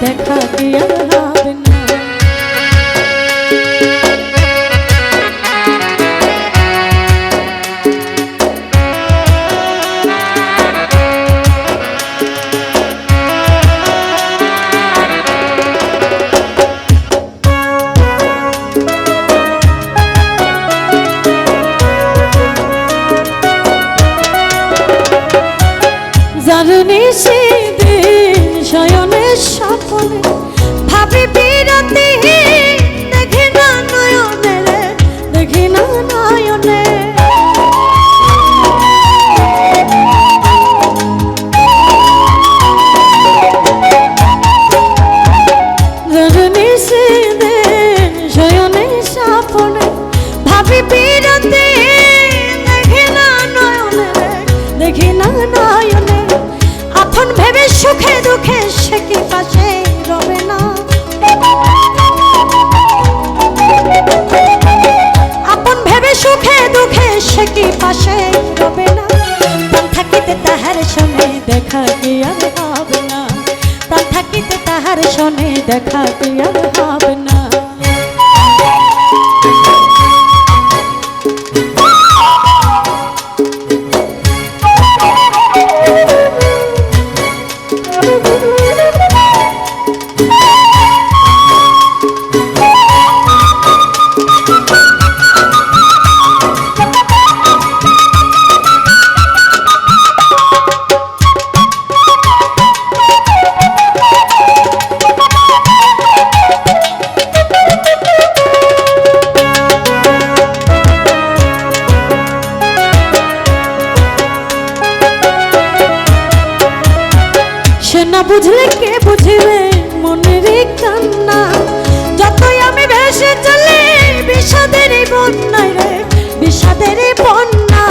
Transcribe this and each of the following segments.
দেখা দিয়া হবে জানি সে i'm falling. দেখা কি না বুঝলে কে বুঝবে? মনের কান্না। যতই আমি ভেসে চলে বিষাদের বন্যায় রে বিষাদের বন্যা।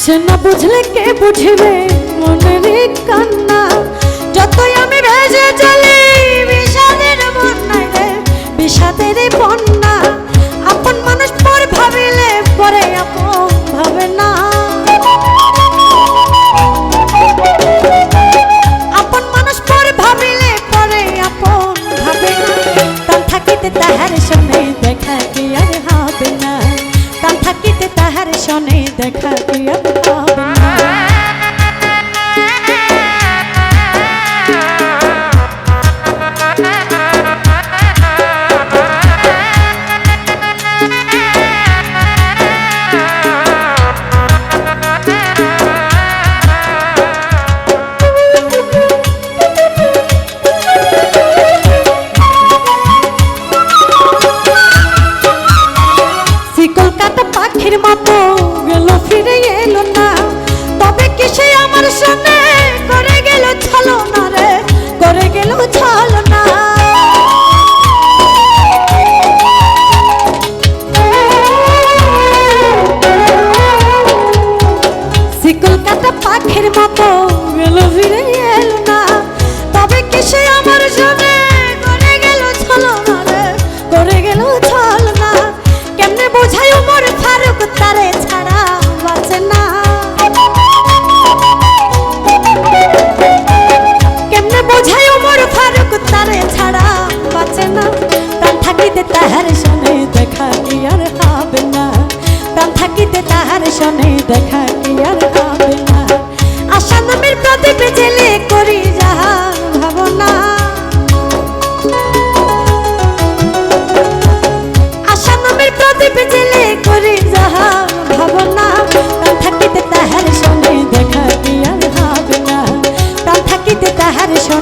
সে না বুঝলে কে বুঝবে? মনের কান্না। যতই আমি ভেসে চলে, বিষাদের বন্যায় রে বিষাদের বন্যা।